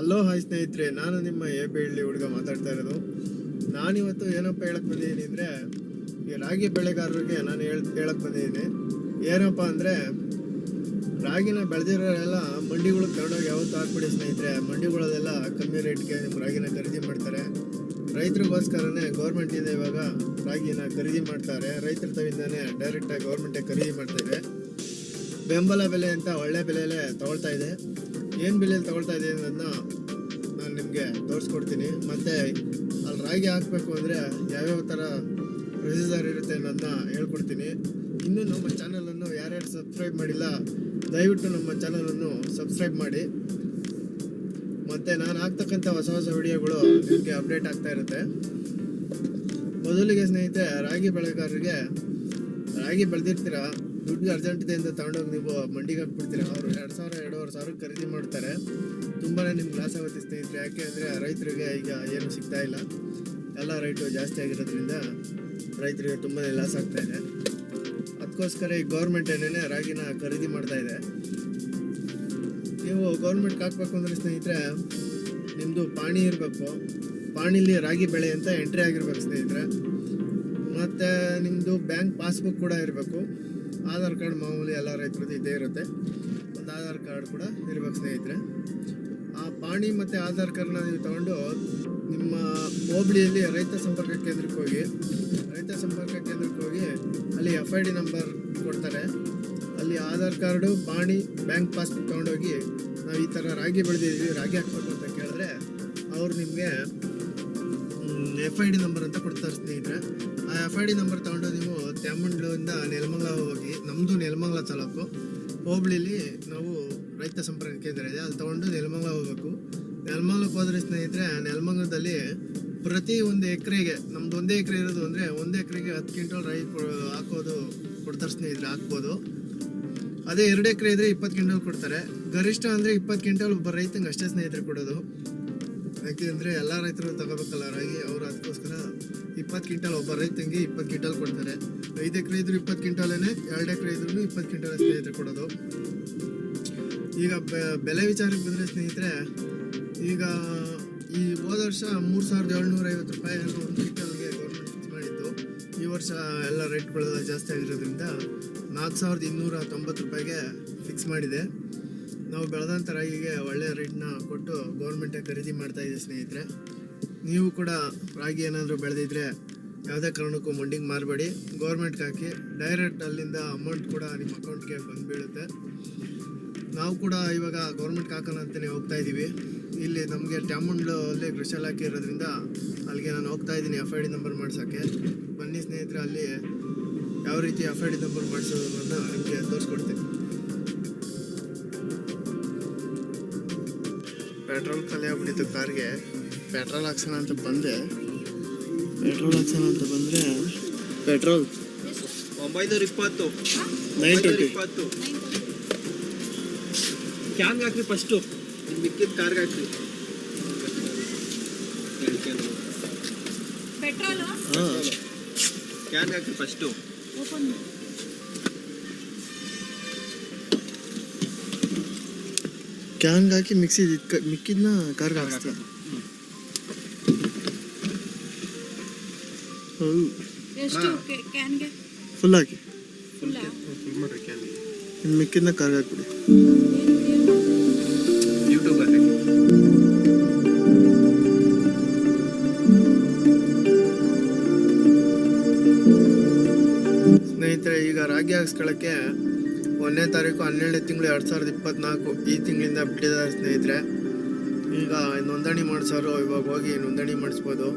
Hello hi ಸ್ನೇಹಿತರೆ, ನಾನು ನಿಮ್ಮ ಎ ಬಿ ಹಳ್ಳಿ ಹುಡುಗ ಮಾತಾಡ್ತಾ ಇರೋದು. ನಾನಿವತ್ತು ಏನಪ್ಪ ಹೇಳಕ್ ಬಂದಿದ್ದೀನಿ ಅಂದರೆ, ಈ ರಾಗಿ ಬೆಳೆಗಾರರಿಗೆ ನಾನು ಹೇಳ್, ಹೇಳಕ್ ಬಂದಿದ್ದೀನಿ. ಏನಪ್ಪ ಅಂದರೆ, ರಾಗಿನ ಬೆಳೆದಿರೋರೆಲ್ಲ ಮಂಡಿಗಳು ತಗೊಂಡೋಗಿ ಯಾವತ್ತೂ ಹಾಕ್ಬಿಡಿ ಸ್ನೇಹಿತರೆ. ಮಂಡಿಗಳಲ್ಲೆಲ್ಲ ಕಮ್ಮಿ ರೇಟ್ಗೆ ನಿಮ್ಮ ರಾಗಿನ ಖರೀದಿ ಮಾಡ್ತಾರೆ. ರೈತರಿಗೋಸ್ಕರನೇ ಗೌರ್ಮೆಂಟಿಂದ ಇವಾಗ ರಾಗಿನ ಖರೀದಿ ಮಾಡ್ತಾರೆ. ರೈತರ ತವಿಂದಾನೇ ಡೈರೆಕ್ಟಾಗಿ ಗೌರ್ಮೆಂಟೇ ಖರೀದಿ ಮಾಡ್ತಾಯಿದೆ ಬೆಂಬಲ ಬೆಲೆ ಅಂತ ಒಳ್ಳೆ ಬೆಲೆಯಲ್ಲೇ ತಗೊಳ್ತಾ ಇದೆ. ಏನು ಬೆಲೆಯಲ್ಲಿ ತಗೊಳ್ತಾ ಇದೆ ಅನ್ನೋದನ್ನ ನಾನು ನಿಮಗೆ ತೋರಿಸ್ಕೊಡ್ತೀನಿ. ಮತ್ತು ಅಲ್ಲಿ ರಾಗಿ ಹಾಕಬೇಕು ಅಂದರೆ ಯಾವ್ಯಾವ ಥರ ಪ್ರೊಸೀಜರ್ ಇರುತ್ತೆ ಅನ್ನೋದನ್ನ ಹೇಳ್ಕೊಡ್ತೀನಿ. ಇನ್ನೂ ನಮ್ಮ ಚಾನಲನ್ನು ಯಾರ್ಯಾರು ಸಬ್ಸ್ಕ್ರೈಬ್ ಮಾಡಿಲ್ಲ, ದಯವಿಟ್ಟು ನಮ್ಮ ಚಾನಲನ್ನು ಸಬ್ಸ್ಕ್ರೈಬ್ ಮಾಡಿ. ಮತ್ತು ನಾನು ಹಾಕ್ತಕ್ಕಂಥ ಹೊಸ ಹೊಸ ವಿಡಿಯೋಗಳು ನಿಮಗೆ ಅಪ್ಡೇಟ್ ಆಗ್ತಾ ಇರುತ್ತೆ. ಮೊದಲಿಗೆ ಸ್ನೇಹಿತರೆ, ರಾಗಿ ಬೆಳೆಗಾರರಿಗೆ ರಾಗಿ ಬೆಳೆದಿರ್ತೀರ? ದುಡ್ಡು ಅರ್ಜೆಂಟ್ ಇದೆ ಅಂತ ತಗೊಂಡೋಗಿ ನೀವು ಮಂಡಿಗೆ ಹಾಕ್ಬಿಡ್ತೀರ? ಅವರು ಎರಡು ಸಾವಿರ, ಎರಡೂವರೆ ಸಾವಿರ ಖರೀದಿ ಮಾಡ್ತಾರೆ. ತುಂಬಾ ನಿಮ್ಗೆ ಲಾಸ್ ಆಗುತ್ತೆ ಸ್ನೇಹಿತರೆ. ಯಾಕೆ ಅಂದರೆ ರೈತರಿಗೆ ಈಗ ಏನು ಸಿಗ್ತಾ ಇಲ್ಲ. ಎಲ್ಲ ರೇಟು ಜಾಸ್ತಿ ಆಗಿರೋದ್ರಿಂದ ರೈತರಿಗೆ ತುಂಬಾ ಲಾಸ್ ಆಗ್ತಾ ಇದೆ. ಅದಕ್ಕೋಸ್ಕರ ಈ ಗೌರ್ಮೆಂಟ್ ಏನೇನೆ ರಾಗಿನ ಖರೀದಿ ಮಾಡ್ತಾ ಇದೆ. ನೀವು ಗೌರ್ಮೆಂಟ್ಗೆ ಹಾಕ್ಬೇಕು ಅಂದರೆ ಸ್ನೇಹಿತರೆ ನಿಮ್ಮದು ಪಾಣಿ ಇರಬೇಕು. ಪಾಣಿಲಿ ರಾಗಿ ಬೆಳೆ ಅಂತ ಎಂಟ್ರಿ ಆಗಿರ್ಬೇಕು ಸ್ನೇಹಿತರೆ. ಮತ್ತು ನಿಮ್ಮದು ಬ್ಯಾಂಕ್ ಪಾಸ್ಬುಕ್ ಕೂಡ ಇರಬೇಕು. ಆಧಾರ್ ಕಾರ್ಡ್ ಮಾಮೂಲಿ ಎಲ್ಲ ರೈತರದ್ದು ಇದ್ದೇ ಇರುತ್ತೆ. ಒಂದು ಆಧಾರ್ ಕಾರ್ಡ್ ಕೂಡ ಇರಬೇಕು ಸ್ನೇಹಿತರೆ. ಆ ಪಾಣಿ ಮತ್ತು ಆಧಾರ್ ಕಾರ್ಡ್ನ ನೀವು ತಗೊಂಡು ನಿಮ್ಮ ಹೋಬಳಿಯಲ್ಲಿ ರೈತ ಸಂಪರ್ಕ ಕೇಂದ್ರಕ್ಕೆ ಹೋಗಿ, ರೈತ ಸಂಪರ್ಕ ಕೇಂದ್ರಕ್ಕೆ ಹೋಗಿ ಅಲ್ಲಿ ಎಫ್ ಐ ಡಿ ನಂಬರ್ ಕೊಡ್ತಾರೆ. ಅಲ್ಲಿ ಆಧಾರ್ ಕಾರ್ಡು, ಪಾಣಿ, ಬ್ಯಾಂಕ್ ಪಾಸ್ಬುಕ್ ತೊಗೊಂಡೋಗಿ ನಾವು ಈ ಥರ ರಾಗಿ ಬೆಳೆದಿದ್ದೀವಿ, ರಾಗಿ ಹಾಕ್ಬೇಕು ಅಂತ ಕೇಳಿದ್ರೆ ಅವ್ರು ನಿಮಗೆ ಎಫ್ ಐ ಡಿ ನಂಬರ್ ಅಂತ ಕೊಡ್ತಾರೆ ಸ್ನೇಹಿತರೆ. ಆ ಎಫ್ ಐ ಡಿ ನಂಬರ್ ತಗೊಂಡು ನೀವು ತ್ಯಾಮಂಡ್ಲಿಂದ ನೆಲಮಂಗಲ ಹೋಗಿ ನಮ್ಮದು ನೆಲಮಂಗಲ ತಾಲೂಕು, ಹೋಬಳಿಲಿ ನಾವು ರೈತ ಸಂಪರ್ಕ ಕೇಂದ್ರ ಇದೆ. ಅಲ್ಲಿ ತಗೊಂಡು ನೆಲಮಂಗಲ ಹೋಗ್ಬೇಕು. ನೆಲಮಂಗ್ಲಕ್ಕೆ ಹೋದ್ರೆ ಸ್ನೇಹಿತರೆ ನೆಲಮಂಗಲದಲ್ಲಿ ಪ್ರತಿ ಒಂದು ಎಕರೆಗೆ, ನಮ್ದು ಒಂದೇ ಎಕರೆ ಇರೋದು ಅಂದರೆ ಒಂದು ಎಕರೆಗೆ ಹತ್ತು ಕ್ವಿಂಟಲ್ ರೈ ಹಾಕೋದು ಕೊಡ್ತಾರೆ ಸ್ನೇಹಿತರೆ, ಹಾಕ್ಬೋದು. ಅದೇ ಎರಡು ಎಕರೆ ಇದ್ದರೆ ಇಪ್ಪತ್ತು ಕ್ವಿಂಟಲ್ ಕೊಡ್ತಾರೆ. ಗರಿಷ್ಠ ಅಂದರೆ ಇಪ್ಪತ್ತು ಕ್ವಿಂಟಲ್ ಒಬ್ಬ ರೈತಂಗೆ ಅಷ್ಟೇ ಸ್ನೇಹಿತರೆ ಕೊಡೋದು. ಯಾಕೆಂದರೆ ಎಲ್ಲ ರೈತರು ತಗೋಬೇಕಲ್ಲ ರಾಗಿ, ಅವರು ಅದಕ್ಕೋಸ್ಕರ ಇಪ್ಪತ್ತು ಕ್ವಿಂಟಲ್ ಒಬ್ಬ ರೈತಂಗೆ ಇಪ್ಪತ್ತು ಕ್ವಿಂಟಲ್ ಕೊಡ್ತಾರೆ. ಐದು ಎಕರೆ ಇದ್ರು ಇಪ್ಪತ್ತು ಕ್ವಿಂಟಲೇನೆ ಎರಡು ಎಕರೆ ಇದ್ರೂ ಇಪ್ಪತ್ತು ಕ್ವಿಂಟಲ್ ಸ್ನೇಹಿತರೆ ಕೊಡೋದು. ಈಗ ಬೆಲೆ ವಿಚಾರಕ್ಕೆ ಬಂದರೆ ಸ್ನೇಹಿತರೆ, ಈಗ ಈ ಹೋದ ವರ್ಷ ಮೂರು ಸಾವಿರದ ಏಳ್ನೂರ ಐವತ್ತು ರೂಪಾಯಿ ಏನೋ ಒಂದು ಕ್ವಿಂಟಲ್ಗೆ ಗೌರ್ಮೆಂಟ್ ಫಿಕ್ಸ್ ಮಾಡಿತ್ತು ಈ ವರ್ಷ ಎಲ್ಲ ರೇಟ್ಗಳೆಲ್ಲ ಜಾಸ್ತಿ ಆಗಿರೋದ್ರಿಂದ ನಾಲ್ಕು ಸಾವಿರದ ಇನ್ನೂರ ತೊಂಬತ್ತು ರೂಪಾಯಿಗೆ ಫಿಕ್ಸ್ ಮಾಡಿದೆ. ನಾವು ಬೆಳೆದಂಥ ರಾಗಿಗೆ ಒಳ್ಳೆ ರೇಟ್ನ ಕೊಟ್ಟು ಗೌರ್ಮೆಂಟೇ ಖರೀದಿ ಮಾಡ್ತಾ ಇದೆ ಸ್ನೇಹಿತರೆ. ನೀವು ಕೂಡ ರಾಗಿ ಏನಾದರೂ ಬೆಳೆದಿದ್ರೆ ಯಾವುದೇ ಕಾರಣಕ್ಕೂ ಮಂಡಿಗೆ ಮಾರಬೇಡಿ. ಗೌರ್ಮೆಂಟ್ಗೆ ಹಾಕಿ ಡೈರೆಕ್ಟ್ ಅಲ್ಲಿಂದ ಅಮೌಂಟ್ ಕೂಡ ನಿಮ್ಮ ಅಕೌಂಟ್ಗೆ ಬಂದು ಬೀಳುತ್ತೆ ನಾವು ಕೂಡ ಇವಾಗ ಗೌರ್ಮೆಂಟ್ಗೆ ಹಾಕೋಣ ಅಂತಲೇ ಹೋಗ್ತಾ ಇದ್ದೀವಿ ಇಲ್ಲಿ ನಮಗೆ ಅಲ್ಲಿ ಕೃಷಿ ಇಲಾಖೆ ಇರೋದ್ರಿಂದ ಅಲ್ಲಿಗೆ ನಾನು ಹೋಗ್ತಾ ಇದ್ದೀನಿ ಎಫ್ ಐ ಡಿ ನಂಬರ್ ಮಾಡ್ಸೋಕ್ಕೆ ಬನ್ನಿ ಸ್ನೇಹಿತರೆ, ಅಲ್ಲಿ ಯಾವ ರೀತಿ ಎಫ್ ಐ ಡಿ ನಂಬರ್ ಮಾಡಿಸೋದನ್ನು ನಿಮಗೆ ತೋರಿಸ್ಕೊಡ್ತೀನಿ. ಪೆಟ್ರೋಲ್ ಖಾಲಿ ಆಗ್ಬಿಟ್ಟಿತ್ತು ಕಾರ್ಗೆ. ಪೆಟ್ರೋಲ್ ಹಾಕ್ಸೋಣ ಅಂತ ಬಂದೆ. ಪೆಟ್ರೋಲ್ ಹಾಕ್ಸೋಣ ಅಂತ ಬಂದರೆ ಪೆಟ್ರೋಲ್. ಒಂಬೈನೂರ ಇಪ್ಪತ್ತು. Nine twenty. ಇಪ್ಪತ್ತು. ಕ್ಯಾನ್ ಹಾಕ್ರಿ ಫಸ್ಟು. ಮಿಕ್ಕಿದ ಕಾರ್ಗೆ ಹಾಕ್ರಿ. ಪೆಟ್ರೋಲ್ ಹಾಂ ಕ್ಯಾನ್ ಹಾಕ್ರಿ ಫಸ್ಟು. ಓಪನ್ ಕ್ಯಾನ್ಗೆ ಹಾಕಿ ಮಿಕ್ಸಿ ಮಿಕ್ಕಿದ್ನ ಕಾರ್ಗೆ ಹೌದು. ಫುಲ್ ಹಾಕಿ ಮಿಕ್ಕಿದ್ನ ಕಾರ್ಗೆ ಹಾಕ್ಬಿಡಿ. ಯೂಟ್ಯೂಬ್ ಅಲ್ಲಿ. ಸ್ನೇಹಿತರೆ ಈಗ ರಾಗಿ ಹಾಕ್ಸ್ಕೊಳ್ಳೋಕ್ಕೆ ಒಂದನೇ ತಾರೀಕು ಹನ್ನೆರಡನೇ ತಿಂಗಳು ಎರಡು ಸಾವಿರದ ಇಪ್ಪತ್ನಾಲ್ಕು ಈ ತಿಂಗಳಿಂದ ಬಿಟ್ಟಿದ್ದಾರೆ ಸ್ನೇಹಿತರೆ. ಈಗ ನೋಂದಣಿ ಮಾಡಿಸೋರು ಇವಾಗ ಹೋಗಿ ನೋಂದಣಿ ಮಾಡಿಸ್ಬೋದು.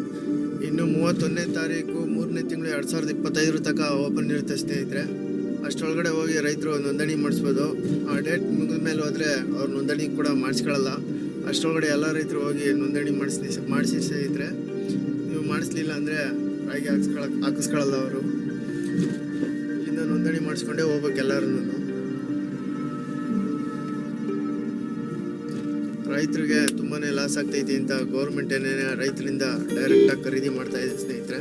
ಇನ್ನು ಮೂವತ್ತೊಂದನೇ ತಾರೀಕು ಮೂರನೇ ತಿಂಗಳು ಎರಡು ಸಾವಿರದ ಇಪ್ಪತ್ತೈದರ ತನಕ ಓಪನ್ ಇರುತ್ತೆ ಸ್ನೇಹಿತರೆ. ಅಷ್ಟರೊಳಗಡೆ ಹೋಗಿ ರೈತರು ನೋಂದಣಿ ಮಾಡಿಸ್ಬೋದು. ಆ ಡೇಟ್ ಮುಗಿದ ಮೇಲೆ ಹೋದರೆ ಅವ್ರು ನೋಂದಣಿ ಕೂಡ ಮಾಡಿಸ್ಕೊಳ್ಳಲ್ಲ ಅಷ್ಟರೊಳಗಡೆ ಎಲ್ಲ ರೈತರು ಹೋಗಿ ನೋಂದಣಿ ಮಾಡಿಸಿ ಮಾಡಿಸಿ ಸ್ನೇಹಿತರೆ. ನೀವು ಮಾಡಿಸ್ಲಿಲ್ಲ ಅಂದರೆ ರಾಗಿ ಹಾಕ್ಸ್ಕೊಳ ಹಾಕಿಸ್ಕೊಳ್ಳಲ್ಲ ಅವರು. ಇಲ್ಲಿಂದ ನೋಂದಣಿ ಮಾಡಿಸ್ಕೊಂಡೇ ಹೋಗ್ಬೇಕು ಎಲ್ಲರೂ ರೈತರಿಗೆ ತುಂಬಾ ಲಾಸ್ ಆಗ್ತೈತಿ ಅಂತ ಗೌರ್ಮೆಂಟ್ ಏನೇನೇ ರೈತರಿಂದ ಡೈರೆಕ್ಟಾಗಿ ಖರೀದಿ ಮಾಡ್ತಾ ಇದೆ ಸ್ನೇಹಿತರೆ.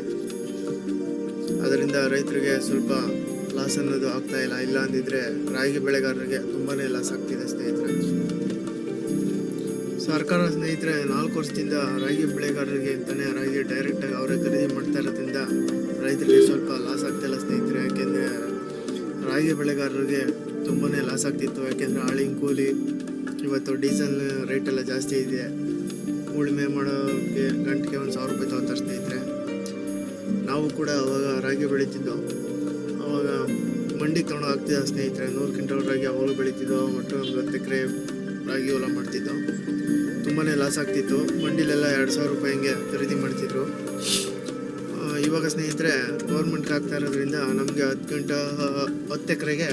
ಅದರಿಂದ ರೈತರಿಗೆ ಸ್ವಲ್ಪ ಲಾಸ್ ಅನ್ನೋದು ಆಗ್ತಾ ಇಲ್ಲ. ಇಲ್ಲ ಅಂದಿದ್ರೆ ರಾಗಿ ಬೆಳೆಗಾರರಿಗೆ ತುಂಬಾ ಲಾಸ್ ಆಗ್ತಿದೆ ಸ್ನೇಹಿತರೆ. ಸರ್ಕಾರ ಸ್ನೇಹಿತರೆ, ನಾಲ್ಕು ವರ್ಷದಿಂದ ರಾಗಿ ಬೆಳೆಗಾರರಿಗೆ ಅಂತಲೇ ರಾಗಿ ಡೈರೆಕ್ಟಾಗಿ ಅವರೇ ಖರೀದಿ ಮಾಡ್ತಾ ಇರೋದ್ರಿಂದ ರೈತರಿಗೆ ಸ್ವಲ್ಪ ಲಾಸ್ ಆಗ್ತಾಯಿಲ್ಲ ಸ್ನೇಹಿತರೆ. ಯಾಕೆಂದರೆ ರಾಗಿ ಬೆಳೆಗಾರರಿಗೆ ತುಂಬಾ ಲಾಸ್ ಆಗ್ತಿತ್ತು. ಯಾಕೆಂದರೆ ಆಳಿನ ಕೂಲಿ ಇವತ್ತು ಡೀಸೆಲ್ ರೇಟ್ ಎಲ್ಲ ಜಾಸ್ತಿ ಇದೆ. ಉಳುಮೆ ಮಾಡೋಕ್ಕೆ ಗಂಟೆಗೆ ಒಂದು ಸಾವಿರ ರೂಪಾಯಿ ತೊಗೊತಾರೆ ಸ್ನೇಹಿತರೆ ನಾವು ಕೂಡ ಅವಾಗ ರಾಗಿ ಬೆಳೀತಿದ್ದೋ, ಅವಾಗ ಮಂಡಿಗೆ ತೊಗೊಂಡು ಹಾಕ್ತಿದ್ದ ಸ್ನೇಹಿತರೆ, ನೂರು ಕ್ವಿಂಟಲ್ ರಾಗಿ ಅವಾಗಲೂ ಬೆಳೀತಿದ್ದೋ, ಒಟ್ಟು ಒಂದು ಎಕರೆ ರಾಗಿ ಹೊಲ ಮಾಡ್ತಿದ್ದೋ ತುಂಬಾ ಲಾಸ್ ಆಗ್ತಿತ್ತು. ಮಂಡಿಲೆಲ್ಲ ಎರಡು ಸಾವಿರ ರೂಪಾಯಿ ಹಂಗೆ ಖರೀದಿ ಮಾಡ್ತಿದ್ರು. ಇವಾಗ ಸ್ನೇಹಿತರೆ ಗೌರ್ಮೆಂಟ್ಗೆ ಹಾಕ್ತಾ ಇರೋದ್ರಿಂದ ನಮಗೆ ಹತ್ತು ಗಂಟ ಹತ್ತು ಎಕರೆಗೆ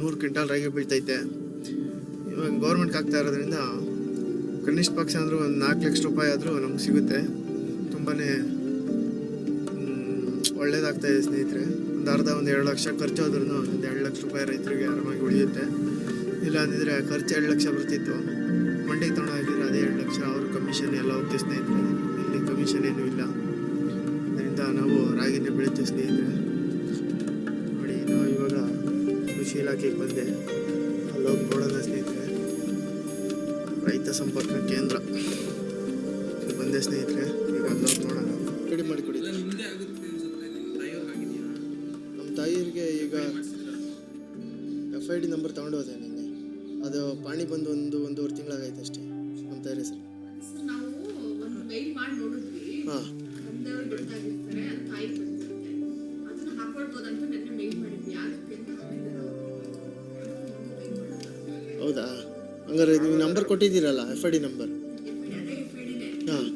ನೂರು ಕ್ವಿಂಟಲ್ ರಾಗಿ ಬೀಳ್ತೈತೆ. ಇವಾಗ ಗೌರ್ಮೆಂಟ್ಗೆ ಆಗ್ತಾ ಇರೋದ್ರಿಂದ ಕನಿಷ್ಠ ಪಕ್ಷ ಅಂದರೂ ಒಂದು ನಾಲ್ಕು ಲಕ್ಷ ರೂಪಾಯಿ ಆದರೂ ನಮ್ಗೆ ಸಿಗುತ್ತೆ. ತುಂಬಾ ಒಳ್ಳೇದಾಗ್ತಾ ಇದೆ ಸ್ನೇಹಿತರೆ. ಒಂದು ಅರ್ಧ, ಒಂದು ಎರಡು ಲಕ್ಷ ಖರ್ಚು ಆದ್ರೂ ಒಂದು ಎರಡು ಲಕ್ಷ ರೂಪಾಯಿ ರೈತರಿಗೆ ಆರಾಮಾಗಿ ಉಳಿಯುತ್ತೆ. ಇಲ್ಲ ಅಂದಿದ್ರೆ ಖರ್ಚು ಎರಡು ಲಕ್ಷ ಬರ್ತಿತ್ತು. ಮಂಡಿಗೆ ತಗೊಂಡು ಅದೇ ಎರಡು ಲಕ್ಷ. ಅವರು ಕಮಿಷನ್ ಎಲ್ಲ ಹೋಗ್ತೀವಿ ಸ್ನೇಹಿತರೆ. ಇಲ್ಲಿ ಕಮಿಷನ್ ಏನೂ ಇಲ್ಲ. ಅದರಿಂದ ನಾವು ರಾಗಿನೇ ಬೆಳೀತೀವಿ ಸ್ನೇಹಿತರೆ. ನೋಡಿ, ನಾವು ಇವಾಗ ಕೃಷಿ ಇಲಾಖೆಗೆ ಬಂದೆ. ಅಲ್ಲೋಗಿ ನೋಡೋಣ ಸ್ನೇಹಿತರೆ. ರೈತ ಸಂಪರ್ಕ ಕೇಂದ್ರ. ಬಂದೆ ಸ್ನೇಹಿತರೆ ಈಗ ಅಲ್ಲೋಗಿ ನೋಡೋಣ. ರೆಡಿ ಮಾಡಿಕೊಡಿ ನಿಮ್ಮ ತಾಯಿಯರಿಗೆ ಈಗ ಎಫ್ ಐ ಡಿ ನಂಬರ್ ತಗೊಂಡೋದೆ ನಿನ್ನೆ. ಅದು ಪಾಣಿ ಬಂದು ಒಂದು ಒಂದೂವರೆ ತಿಂಗಳಾಗೈತೆ ಅಷ್ಟೇ ನಮ್ಮ ತಾಯಿ ಹೆಸರು. ಸರ್, ನಾವು ಒಂದು ಮೈಲ್ ಮಾಡಿ ನೋಡಿದ್ವಿ. ಹಾಂ. ಹಂಗಾರೆ ನೀವು ನಂಬರ್ ಕೊಟ್ಟಿದ್ದೀರಲ್ಲ ಎಫ್ ಐ ಡಿ ನಂಬರ್. ಹಾಂ.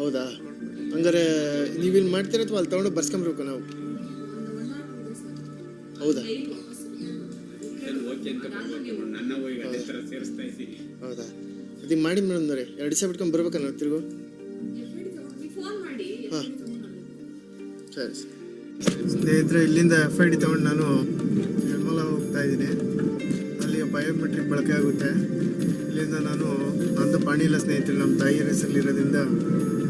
ಹೌದಾ? ಹಂಗಾರೆ ನೀವು ಇಲ್ಲಿ ಮಾಡ್ತೀರ ಅಥವಾ ಅಲ್ಲಿ ತೊಗೊಂಡು ಬರ್ಸ್ಕೊಂಬರ್ಬೇಕು ನಾವು? ಹೌದಾ? ಬರ್ಬೇಕು ಹೌದಾ? ಅದಕ್ಕೆ ಮಾಡಿ ಮೇಡಮ್ ನೋಡಿ ಎರಡು ದಿವಸ ಬಿಟ್ಕೊಂಡು ಬರ್ಬೇಕಲ್ಲ ನಾವು ತಿರುಗು? ಹಾಂ. ಬರ್ಬೇಕು. ಸರಿ. ಸ್ನೇಹಿತರೆ, ಇಲ್ಲಿಂದ ಎಫ್ ಐ ಡಿ ತೊಗೊಂಡು ನಾನು ನಿರ್ಮಲ ಇದ್ದೀನಿ. ಅಲ್ಲಿ ಬಯೋಮೆಟ್ರಿಕ್ ಬಳಕೆ ಆಗುತ್ತೆ. ಇಲ್ಲಿಂದ ನಾನು ನಂದು ಪಾಣಿ ಇಲ್ಲ ಸ್ನೇಹಿತರೆ, ನಮ್ಮ ತಾಯಿಯರ ಹೆಸರಲ್ಲಿರೋದ್ರಿಂದ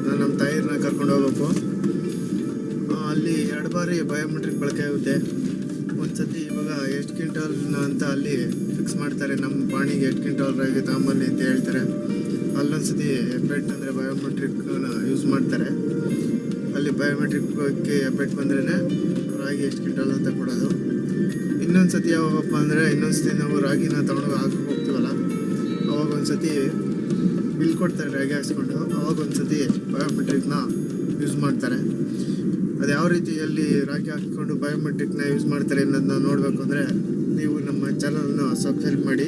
ನಾನು ನಮ್ಮ ತಾಯಿಯರನ್ನ ಕರ್ಕೊಂಡು ಹೋಗ್ಬೇಕು. ಅಲ್ಲಿ ಎರಡು ಬಾರಿ ಬಯೋಮೆಟ್ರಿಕ್ ಬಳಕೆ ಆಗುತ್ತೆ. ಒಂದು ಸತಿ ಇವಾಗ ಎಷ್ಟು ಕ್ವಿಂಟಲ್ ಅಂತ ಅಲ್ಲಿ ಫಿಕ್ಸ್ ಮಾಡ್ತಾರೆ. ನಮ್ಮ ಪಾಣಿಗೆ ಎಷ್ಟು ಕ್ವಿಂಟಾಲ್ ರಾಗಿ ತಗೊಂಬನ್ನಿ ಅಂತ ಹೇಳ್ತಾರೆ. ಅಲ್ಲೊಂದು ಸತಿ ಎಫೆಕ್ಟ್ ಅಂದರೆ ಬಯೋಮೆಟ್ರಿಕ್ನ ಯೂಸ್ ಮಾಡ್ತಾರೆ. ಅಲ್ಲಿ ಬಯೋಮೆಟ್ರಿಕ್ಗೆ ಎಫೆಕ್ಟ್ ಬಂದ್ರೇ ರಾಗಿ ಎಷ್ಟು ಕ್ವಿಂಟಾಲ್ ಅಂತ ಕೊಡೋದು. ಇನ್ನೊಂದು ಸತಿ ಯಾವಾಗಪ್ಪ ಅಂದರೆ ಇನ್ನೊಂದು ಸತಿ ನಾವು ರಾಗಿನ ತೊಗೊಂಡು ಹಾಕಕ್ಕೆ ಹೋಗ್ತೀವಲ್ಲ, ಅವಾಗ ಒಂದು ಸತಿ ಬಿಲ್ ಕೊಡ್ತಾರೆ ರಾಗಿ ಹಾಕ್ಸ್ಕೊಂಡು, ಅವಾಗ ಒಂದು ಸತಿ ಬಯೋಮೆಟ್ರಿಕ್ನ ಯೂಸ್ ಮಾಡ್ತಾರೆ. ಅದು ಯಾವ ರೀತಿಯಲ್ಲಿ ರಾಗಿ ಹಾಕಿಕೊಂಡು ಬಯೋಮೆಟ್ರಿಕ್ನ ಯೂಸ್ ಮಾಡ್ತಾರೆ ಅನ್ನೋದನ್ನ ನೋಡಬೇಕು ಅಂದರೆ, ನೀವು ನಮ್ಮ ಚಾನಲನ್ನು ಸಬ್ಸ್ಕ್ರೈಬ್ ಮಾಡಿ,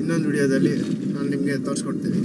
ಇನ್ನೊಂದು ವಿಡಿಯೋದಲ್ಲಿ ನಾನು ನಿಮಗೆ ತೋರಿಸ್ಕೊಡ್ತೀನಿ.